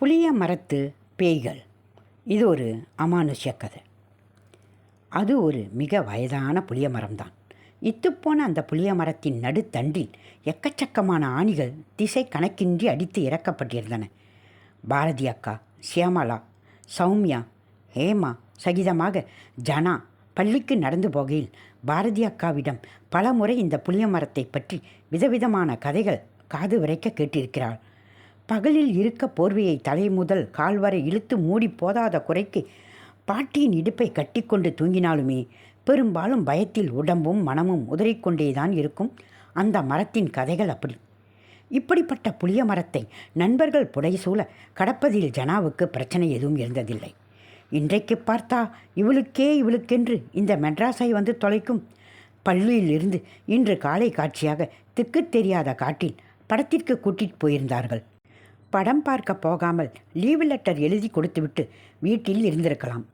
புளிய மரத்து பேய்கள். இது ஒரு அமானுஷ்ய கதை. அது ஒரு மிக வயதான புளிய மரம்தான். இத்துப்போன அந்த புளிய மரத்தின் நடுத்தண்டில் எக்கச்சக்கமான ஆணிகள் திசை கணக்கின்றி அடித்து இறக்கப்பட்டிருந்தன. பாரதி அக்கா சியாமலா சௌமியா ஹேமா சகிதமாக ஜனா பள்ளிக்கு நடந்து போகையில் பாரதி அக்காவிடம் பலமுறை இந்த புளிய மரத்தை பற்றி விதவிதமான கதைகள் காது வரைக்க கேட்டிருக்கிறாள். பகலில் இருக்க போர்வையை தலை முதல் கால்வரை இழுத்து மூடி போதாத குறைக்கு பாட்டியின் இடுப்பை கட்டிக்கொண்டு தூங்கினாலுமே பெரும்பாலும் பயத்தில் உடம்பும் மனமும் உதறிக்கொண்டேதான் இருக்கும். அந்த மரத்தின் கதைகள் அப்படி. இப்படிப்பட்ட புளிய மரத்தை நண்பர்கள் புடைசூழ கடப்பதில் ஜனாவுக்கு பிரச்சனை எதுவும் இருந்ததில்லை. இன்றைக்கு பார்த்தா இவளுக்கே இவளுக்கென்று இந்த மெட்ராஸை வந்து தொலைக்கும். பள்ளியில் இருந்து இன்று காலை காட்சியாக திக்கு தெரியாத காட்டில் படத்திற்கு கூட்டிட்டு போயிருந்தார்கள். படம் பார்க்க போகாமல் லீவு லெட்டர் எழுதி கொடுத்துவிட்டு வீட்டில் இருந்திருக்கலாம்.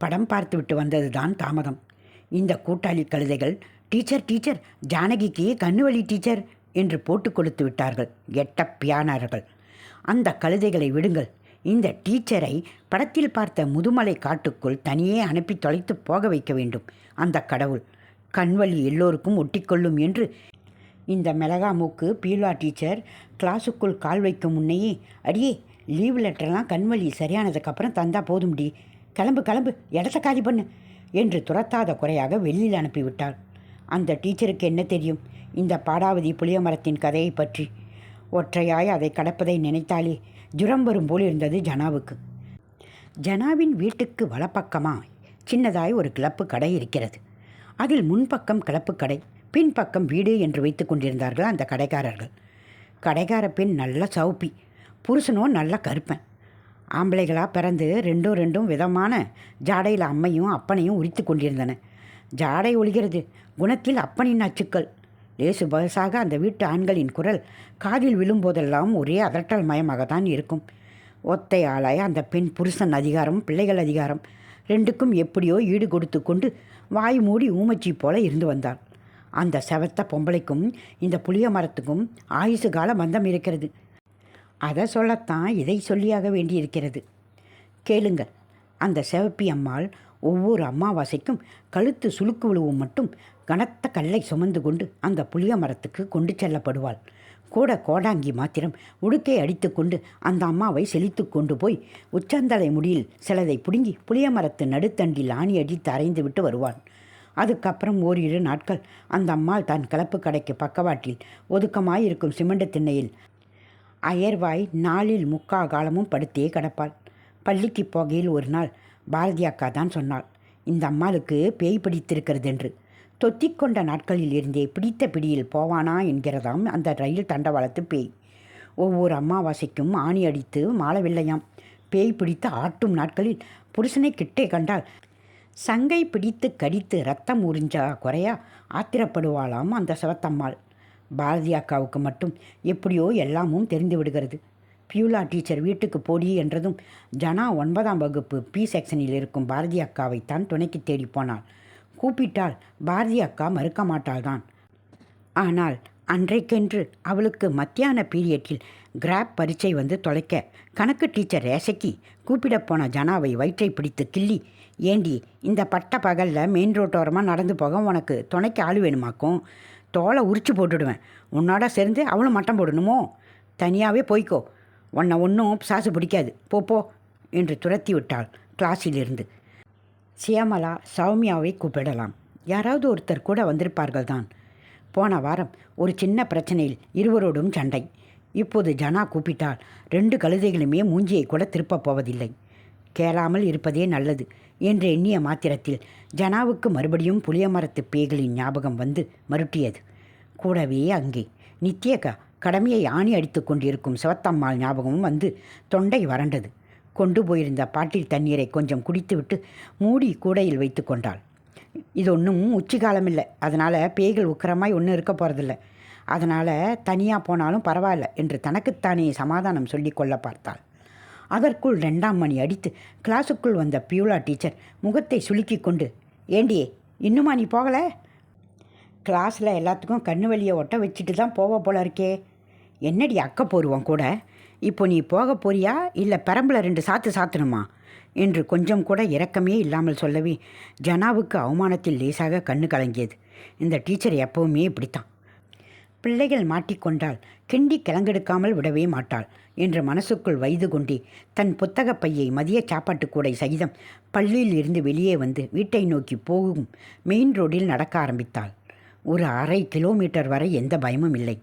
படம் பார்த்துவிட்டு வந்ததுதான் தாமதம். இந்த கூட்டாளி கழுதைகள் டீச்சர் டீச்சர் ஜானகிக்கு கண்ணுவலி டீச்சர் என்று போட்டு கொடுத்து விட்டார்கள் எட்ட பியானார்கள். அந்த கழுதைகளை விடுங்கள். இந்த டீச்சரை படத்தில் பார்த்த முதுமலை காட்டுக்குள் தனியே அனுப்பி தொலைத்து போக வைக்க வேண்டும். அந்த கடவுள் கண்வழி எல்லோருக்கும் ஒட்டிக்கொள்ளும் என்று இந்த மிளகா மூக்கு பீலா டீச்சர் கிளாஸுக்குள் கால் வைக்கும் முன்னையே அடியே லீவ் லெட்டர்லாம் கண்வழி சரியானதுக்கப்புறம் தந்தா போதும்டி. கிளம்பு கிளம்பு இடத்த காலி பண்ணு என்று துரத்தாத குறையாக வெளியில் அனுப்பிவிட்டாள். அந்த டீச்சருக்கு என்ன தெரியும்? இந்த பாடாவதி புளிய மரத்தின் கதையை பற்றி. ஒற்றையாய் அதை கடப்பதை நினைத்தாலே ஜுரம் வரும் போல் இருந்தது ஜனாவுக்கு. ஜனாவின் வீட்டுக்கு வலப்பக்கமாக சின்னதாய் ஒரு கிளப்பு கடை இருக்கிறது. அதில் முன்பக்கம் கிளப்பு கடை. பின்பக்கம் வீடு என்று வைத்து கொண்டிருந்தார்கள் அந்த கடைக்காரர்கள். கடைக்கார பெண் நல்ல சவுப்பி புருஷனும் நல்ல கருப்பன். ஆம்பளைகளாக பிறந்து ரெண்டும் ரெண்டும் விதமான ஜாடையில் அம்மையும் அப்பனையும் உரித்து கொண்டிருந்தன. ஜாடை ஒழிகிறது குணத்தில் அப்பனின் அச்சுக்கள். லேசு பகசாக அந்த வீட்டு ஆண்களின் குரல் காதில் விழும்போதெல்லாம் ஒரே அதட்டல் மயமாகத்தான் இருக்கும். ஒத்தை ஆளாய் அந்த பெண் புருஷன் அதிகாரம் பிள்ளைகள் அதிகாரம் ரெண்டுக்கும் எப்படியோ ஈடு கொடுத்து கொண்டு வாய் மூடி ஊமச்சி போல இருந்து வந்தாள். அந்த செவத்த பொம்பளைக்கும் இந்த புளிய மரத்துக்கும் ஆயுசு கால பந்தம் இருக்கிறது. அதை சொல்லத்தான் இதை சொல்லியாக வேண்டியிருக்கிறது. கேளுங்கள் அந்த சிவப்பி அம்மாள் ஒவ்வொரு அமாவாசைக்கும் கழுத்து சுளுக்கு விழுவும் மட்டும் கனத்த கல்லை சுமந்து கொண்டு அந்த புளிய மரத்துக்கு கொண்டு செல்லப்படுவாள். கூட கோடாங்கி மாத்திரம் உடுக்கை அடித்து கொண்டு அந்த அம்மாவை செழித்து கொண்டு போய் உச்சந்தலை முடியில் சிலதை பிடுங்கி புளிய மரத்து நடுத்தண்டில் ஆணி அடித்து அரைந்து விட்டு வருவாள். அதுக்கப்புறம் ஓரிரு நாட்கள் அந்த அம்மாள் தன் கலப்பு கடைக்கு பக்கவாட்டில் ஒதுக்கமாயிருக்கும் சிமெண்ட் திண்ணையில் அயர்வாய் நாளில் முக்கா காலமும் படுத்தே கிடப்பாள். பள்ளிக்கு போகையில் ஒரு நாள் பாரதி அக்கா தான் சொன்னாள் இந்த அம்மாளுக்கு பேய் பிடித்திருக்கிறது என்று தொத்திக்கொண்ட நாட்களில் இருந்தே பிடித்த பிடியில் போவானா என்கிறதாம் அந்த ரயில் தண்டவாளத்து பேய். ஒவ்வொரு அமாவாசைக்கும் ஆணி அடித்து மாளவில்லையாம். பேய் பிடித்து ஆட்டும் நாட்களில் புருஷனை கிட்டே கண்டால் சங்கை பிடித்து கடித்து ரத்தம் உறிஞ்சா குறையா ஆத்திரப்படுவாளாம் அந்த சிவத்தம்மாள். பாரதி அக்காவுக்கு மட்டும் எப்படியோ எல்லாமும் தெரிந்து விடுகிறது. பியூலா டீச்சர் வீட்டுக்கு போடி என்றதும் ஜனா ஒன்பதாம் வகுப்பு பி செக்ஷனில் இருக்கும் பாரதி அக்காவைத்தான் துணைக்கு தேடி போனாள். கூப்பிட்டால் பாரதி அக்கா மறுக்க மாட்டாள்தான். ஆனால் அன்றைக்கென்று அவளுக்கு மத்தியான பீரியட்டில் கிராப் பரீட்சை வந்து தொலைக்க கணக்கு டீச்சர் ரேசக்கி கூப்பிடப்போன ஜனாவை வயிற்றை பிடித்து கிள்ளி ஏண்டி இந்த பட்ட பகலில் மெயின் ரோட்டோரமாக நடந்து போக உனக்கு துணைக்கு ஆள் வேணுமாக்கும்? தோலை உரிச்சு போட்டுடுவேன். உன்னோட சேர்ந்து அவளும் மட்டம் போடணுமோ? தனியாகவே போய்க்கோ. உன்னை ஒன்றும் சாசு பிடிக்காது. போ போ என்று துரத்தி விட்டாள் கிளாஸிலிருந்து. சியாமலா சௌமியாவை கூப்பிடலாம். யாராவது ஒருத்தர் கூட வந்திருப்பார்கள் தான் போன வாரம் ஒரு சின்ன பிரச்சனையில் இருவரோடும் சண்டை. இப்போது ஜனா கூப்பிட்டால் ரெண்டு கழுதைகளுமே மூஞ்சியை கூட திருப்பப் போவதில்லை. கேளாமல் இருப்பதே நல்லது என்று எண்ணிய மாத்திரத்தில் ஜனாவுக்கு மறுபடியும் புளிய மரத்து பேய்களின் ஞாபகம் வந்து மருட்டியது. கூடவே அங்கே நித்யகா கடமையை ஆணி அடித்து கொண்டிருக்கும் சிவத்தம்மாள் ஞாபகமும் வந்து தொண்டை வறண்டது. கொண்டு போயிருந்த பாட்டில் தண்ணீரை கொஞ்சம் குடித்துவிட்டு மூடி கூடையில் வைத்து கொண்டாள். இது ஒன்றும் உச்சி இல்லை அதனால் பேய்கள் உக்கிரமாய் ஒன்றும் இருக்க போகிறதில்ல அதனால் தனியாக போனாலும் பரவாயில்ல என்று தனக்குத்தானே சமாதானம் சொல்லி கொள்ள பார்த்தாள். அதற்குள் ரெண்டாம் மணி அடித்து கிளாஸுக்குள் வந்த பியூலா டீச்சர் முகத்தை சுலுக்கி கொண்டு ஏண்டியே இன்னுமா நீ போகலை? கிளாஸில் எல்லாத்துக்கும் கண்ணு வழியை ஒட்ட வச்சுட்டு தான் போவ போல இருக்கே. என்னடி அக்க போருவோம் கூட? இப்போ நீ போக போறியா? இல்லை பெரம்பில் ரெண்டு சாத்து சாத்தணுமா? என்று கொஞ்சம் கூட இரக்கமே இல்லாமல் சொல்லவே ஜனாவுக்கு அவமானத்தில் லேசாக கண்ணு கலங்கியது. இந்த டீச்சர் எப்போவுமே இப்படித்தான். பிள்ளைகள் மாட்டிக்கொண்டால் கிண்டி கிளங்கெடுக்காமல் விடவே மாட்டாள் என்று மனசுக்குள் வைது கொண்டே தன் புத்தகப் பையை மதிய சாப்பாட்டு கூடை சகிதம் பள்ளியில் இருந்து வெளியே வந்து வீட்டை நோக்கி போகும் மெயின் ரோடில் நடக்க ஆரம்பித்தாள். ஒரு அரை கிலோமீட்டர் வரை எந்த பயமும் இல்லை.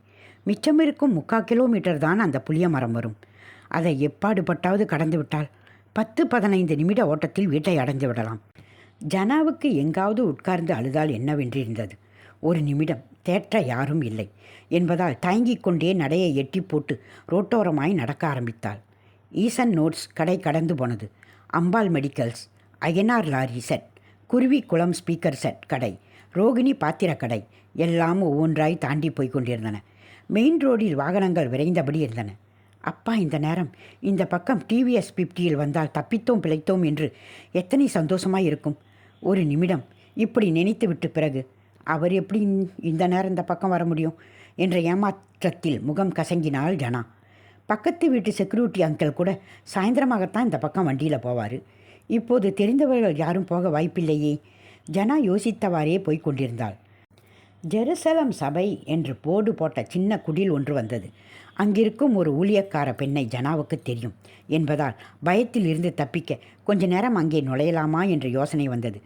மிச்சமிருக்கும் முக்கால் கிலோமீட்டர் தான் அந்த புளிய மரம் வரும். அதை எப்பாடுபட்டாவது கடந்து விட்டால் பத்து பதினைந்து நிமிட ஓட்டத்தில் வீட்டை அடைந்து விடலாம். ஜனாவுக்கு எங்காவது உட்கார்ந்து அழுதால் என்னவென்றிருந்தது ஒரு நிமிடம் தேற்ற யாரும் இல்லை. என்பதால் தயங்கிக் கொண்டே நடையை எட்டி போட்டு ரோட்டோரமாய் நடக்க ஆரம்பித்தாள். ஈசன் நோட்ஸ் கடை கடந்து போனது. Ambal medicals Ayyanar lorry shed Kuruvikulam speaker set கடை ரோகிணி பாத்திர கடை எல்லாம் ஒவ்வொன்றாய் தாண்டி போய் கொண்டிருந்தன. மெயின் ரோடில் வாகனங்கள் விரைந்தபடி இருந்தன. அப்பா இந்த நேரம். இந்த பக்கம் டிவிஎஸ் பிப்டியில் வந்தால் தப்பித்தோம் பிழைத்தோம் என்று எத்தனை சந்தோஷமாய் இருக்கும். ஒரு நிமிடம். இப்படி நினைத்துவிட்டு பிறகு அவர் எப்படி இந்த- இந்த நேரம் இந்த பக்கம் வர முடியும்? என்ற ஏமாற்றத்தில் முகம் கசங்கினாள் ஜனா. பக்கத்து வீட்டு செக்யூரிட்டி அங்கிள் கூட சாயந்தரமாகத்தான் இந்த பக்கம் வண்டியில் போவார். இப்போது தெரிந்தவர்கள் யாரும் போக வாய்ப்பில்லையே. ஜனா யோசித்தவாறே போய்க் கொண்டிருந்தாள். ஜெருசலம் சபை என்று போர்டு போட்ட சின்ன குடில் ஒன்று வந்தது. அங்கிருக்கும் ஒரு ஊழியக்கார பெண்ணை ஜனாவுக்கு தெரியும் என்பதால் பயத்தில் இருந்து தப்பிக்க கொஞ்ச நேரம் அங்கே நுழையலாமா என்ற யோசனை வந்தது.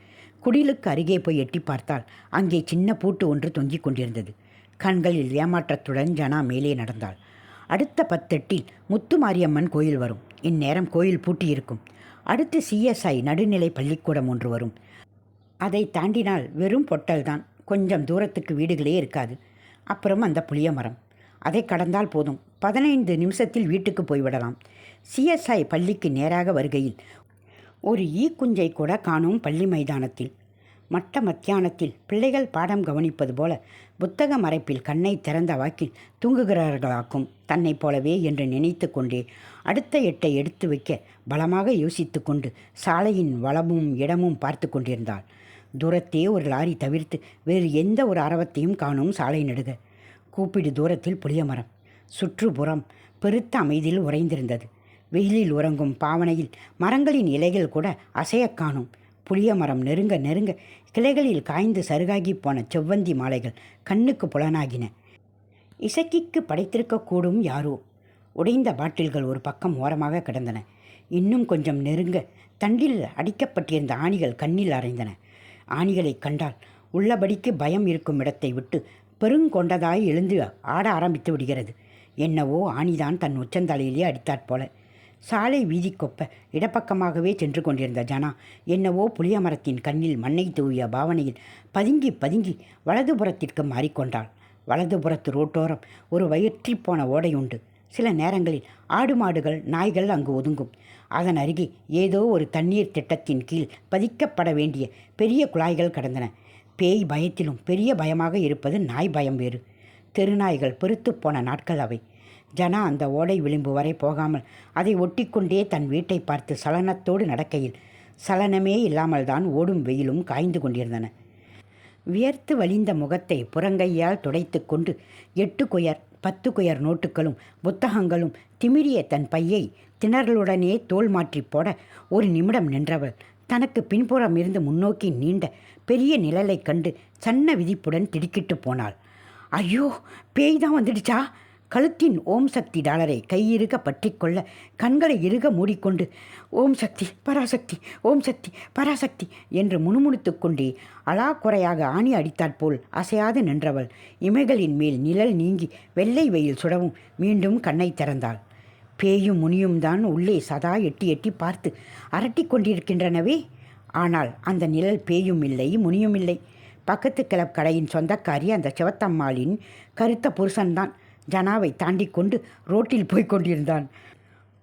குடிலுக்கு அருகே போய் எட்டி பார்த்தால் அங்கே சின்ன பூட்டு ஒன்று தொங்கிக் கொண்டிருந்தது. கண்களில் ஏமாற்றத்துடன் ஜனா மேலே நடந்தாள். அடுத்த பத்தெட்டில் முத்து மாரியம்மன் கோயில் வரும். இந்நேரம் கோயில் பூட்டியிருக்கும். அடுத்து சிஎஸ்ஐ நடுநிலை பள்ளிக்கூடம் ஒன்று வரும். அதை தாண்டினால் வெறும் பொட்டல்தான். கொஞ்சம் தூரத்துக்கு வீடுகளே இருக்காது. அப்புறம் அந்த புளிய மரம். அதை கடந்தால் போதும். பதினைந்து நிமிஷத்தில் வீட்டுக்கு போய்விடலாம். சிஎஸ்ஐ பள்ளிக்கு நேராக வருகையில் ஒரு ஈக்குஞ்சை கூட காணும் பள்ளி மைதானத்தில். மட்ட மத்தியானத்தில் பிள்ளைகள் பாடம் கவனிப்பது போல புத்தக மறைப்பில் கண்ணை திறந்த வாக்கில் தூங்குகிறார்களாக்கும் தன்னைப் போலவே என்று நினைத்து கொண்டே அடுத்த எட்டை எடுத்து வைக்க பலமாக யோசித்து கொண்டு சாலையின் வளமும் இடமும் பார்த்து கொண்டிருந்தாள். தூரத்தே ஒரு லாரி தவிர்த்து வேறு எந்த ஒரு அரவத்தையும் காணும் சாலை நெடுக. கூப்பிடு தூரத்தில் புளிய மரம் சுற்றுப்புறம் பெருத்த அமைதியில் உறைந்திருந்தது. வெயிலில் உறங்கும் பாவனையில் மரங்களின் இலைகள் கூட அசையக் காணும். புளிய மரம் நெருங்க நெருங்க கிளைகளில் காய்ந்து சருகாகி போன செவ்வந்தி மாலைகள் கண்ணுக்கு புலனாகின. இசக்கிக்கு படைத்திருக்கக்கூடும் யாரோ? உடைந்த பாட்டில்கள் ஒரு பக்கம் ஓரமாக கிடந்தன. இன்னும் கொஞ்சம் நெருங்க தண்டில் அடிக்கப்பட்டிருந்த ஆணிகள் கண்ணில் அறைந்தன. ஆணிகளைக் கண்டால் உள்ளபடிக்கு பயம் இருக்கும் இடத்தை விட்டு பெருங்கொண்டதாய் எழுந்து ஆட ஆரம்பித்து விடுகிறது. என்னவோ ஆணிதான் தன் உச்சந்தலையிலே அடித்தாற் போல. சாலை வீதிக்கொப்ப இடப்பக்கமாகவே சென்று கொண்டிருந்த ஜனா என்னவோ புளிய மரத்தின் கண்ணில் மண்ணை தூவிய பாவனையில் பதுங்கி பதுங்கி வலதுபுறத்திற்கு மாறிக்கொண்டாள். வலதுபுறத்து ரோட்டோரம் ஒரு வயிற்றிப் போன ஓடை உண்டு. சில நேரங்களில் ஆடு மாடுகள் நாய்கள் அங்கு ஒதுங்கும். அதன் அருகே ஏதோ ஒரு தண்ணீர் திட்டத்தின் கீழ் பதிக்கப்பட வேண்டிய பெரிய குழாய்கள் கடந்தன. பேய் பயத்திலும் பெரிய பயமாக இருப்பது நாய் பயம் வேறு. தெருநாய்கள் பெருத்துப் போன நாட்கள் அவை. ஜனா அந்த ஓடை விளிம்பு வரை போகாமல் அதை ஒட்டிக்கொண்டே தன் வீட்டை பார்த்து சலனத்தோடு நடக்கையில் சலனமே இல்லாமல் தான் ஓடும் வெயிலும் காய்ந்து கொண்டிருந்தன. வியர்த்து வழிந்த முகத்தை புறங்கையால் துடைத்து கொண்டு எட்டு குயர் பத்து குயர் நோட்டுகளும் புத்தகங்களும் திமிரிய தன் பையை திணறலுடனே தோல் மாற்றி போட ஒரு நிமிடம் நின்றவள் தனக்கு பின்புறம் இருந்து முன்னோக்கி நீண்ட பெரிய நிழலைக் கண்டு சன்ன விதிப்புடன் திடுக்கிட்டு போனாள். ஐயோ பேய் தான் வந்துடுச்சா? கழுத்தின் ஓம் சக்தி டாலரை கையிருக பற்றிக்கொள்ள கண்களை இறுக மூடிக்கொண்டு ஓம் சக்தி பராசக்தி ஓம் சக்தி பராசக்தி என்று முணுமுணுத்துக் கொண்டே அலாக்குறையாக ஆணி அடித்தாற்போல் அசையாது நின்றவள். இமைகளின் மேல் நிழல் நீங்கி வெள்ளை வெயில் சுடவும் மீண்டும் கண்ணை திறந்தாள். பேயும் முனியும் தான் உள்ளே சதா எட்டி எட்டி பார்த்து அரட்டிக் கொண்டிருக்கின்றனவே. ஆனால் அந்த நிழல் பேயும் இல்லை முனியும் இல்லை. பக்கத்து கிளப் கடையின் சொந்தக்காரி அந்த சிவத்தம்மாளின் கருத்த புருஷன்தான். ஜனாவை தாண்டி கொண்டு ரோட்டில் போய் கொண்டிருந்தான்.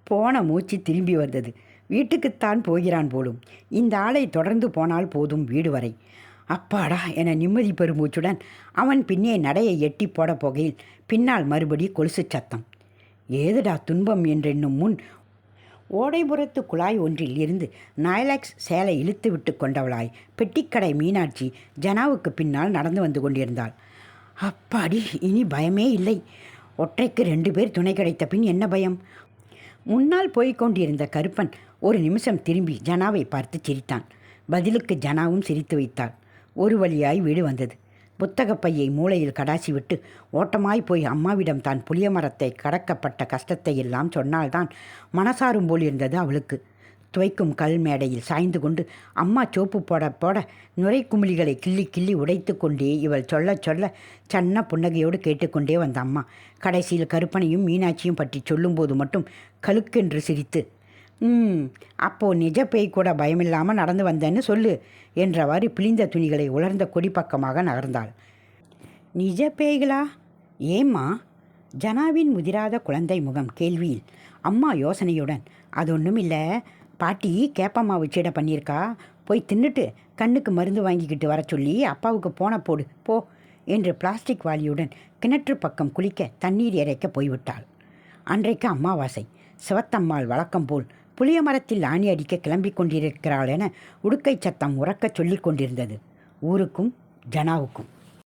போன மூச்சு திரும்பி வந்தது. வீட்டுக்குத்தான் போகிறான் போலும். இந்த ஆளை தொடர்ந்து போனால் போதும் வீடு வரை. அப்பாடா என நிம்மதி பெருமூச்சுடன் அவன் பின்னே நடையை எட்டி போட போகையில் பின்னால் மறுபடி கொலுசு சத்தம். ஏதுடா துன்பம்? என்றென்னும் முன் ஓடைபுறத்து குழாய் ஒன்றில் இருந்து நாய்லாக்ஸ் சேலை இழுத்து விட்டு கொண்டவளாய் பெட்டிக்கடை மீனாட்சி ஜனாவுக்கு பின்னால் நடந்து வந்து கொண்டிருந்தாள். அப்பாடி இனி பயமே இல்லை. ஒற்றைக்கு ரெண்டு பேர் துணை கிடைத்த பின் என்ன பயம்? முன்னால் போய்க் கொண்டிருந்த கருப்பன் ஒரு நிமிஷம் திரும்பி ஜனாவை பார்த்து சிரித்தான். பதிலுக்கு ஜனாவும் சிரித்து வைத்தாள். ஒரு வழியாய் வீடு வந்தது. புத்தகப் பையை மூளையில் கடாசி விட்டு ஓட்டமாய் போய் அம்மாவிடம் தான் புளிய மரத்தை கடக்கப்பட்ட கஷ்டத்தை எல்லாம் சொன்னால்தான் மனசாரும் போல் இருந்தது அவளுக்கு. துவைக்கும் கல் மேடையில் சாய்ந்து கொண்டு அம்மா சோப்பு போட போட நுரை குமிழிகளை கிள்ளி கிள்ளி உடைத்து கொண்டே இவள் சொல்ல சொல்ல சன்ன புன்னகையோடு கேட்டுக்கொண்டே வந்த அம்மா கடைசியில் கருப்பனையும் மீனாட்சியும் பற்றி சொல்லும்போது மட்டும் கழுக்கென்று சிரித்து ம் அப்போது நிஜ பேய் கூட பயமில்லாமல் நடந்து வந்தேன்னு சொல்லு என்றவாறு பிழிந்த துணிகளை உலர்ந்த கொடி பக்கமாக நகர்ந்தாள். நிஜ பேய்களா? ஏம்மா? ஜனாவின் முதிராத குழந்தை முகம் கேள்வியில் அம்மா யோசனையுடன் அது ஒன்றும் இல்லை பாட்டி கேப்பம்மாவு சீடை பண்ணியிருக்கா? போய் தின்னுட்டு கண்ணுக்கு மருந்து வாங்கிக்கிட்டு வர சொல்லி அப்பாவுக்கு போன போடு போ என்று பிளாஸ்டிக் வாளியுடன் கிணற்று பக்கம் குளிக்க தண்ணீர் இறைக்க போய்விட்டாள். அன்றைக்கு அமாவாசை சிவத்தம்மாள் வழக்கம் போல் புளிய மரத்தில் ஆணி அடிக்க கிளம்பிக் கொண்டிருக்கிறாள் என உடுக்கை சத்தம் உறக்கச் சொல்லிக் கொண்டிருந்தது. ஊருக்கும் ஜனாவுக்கும்.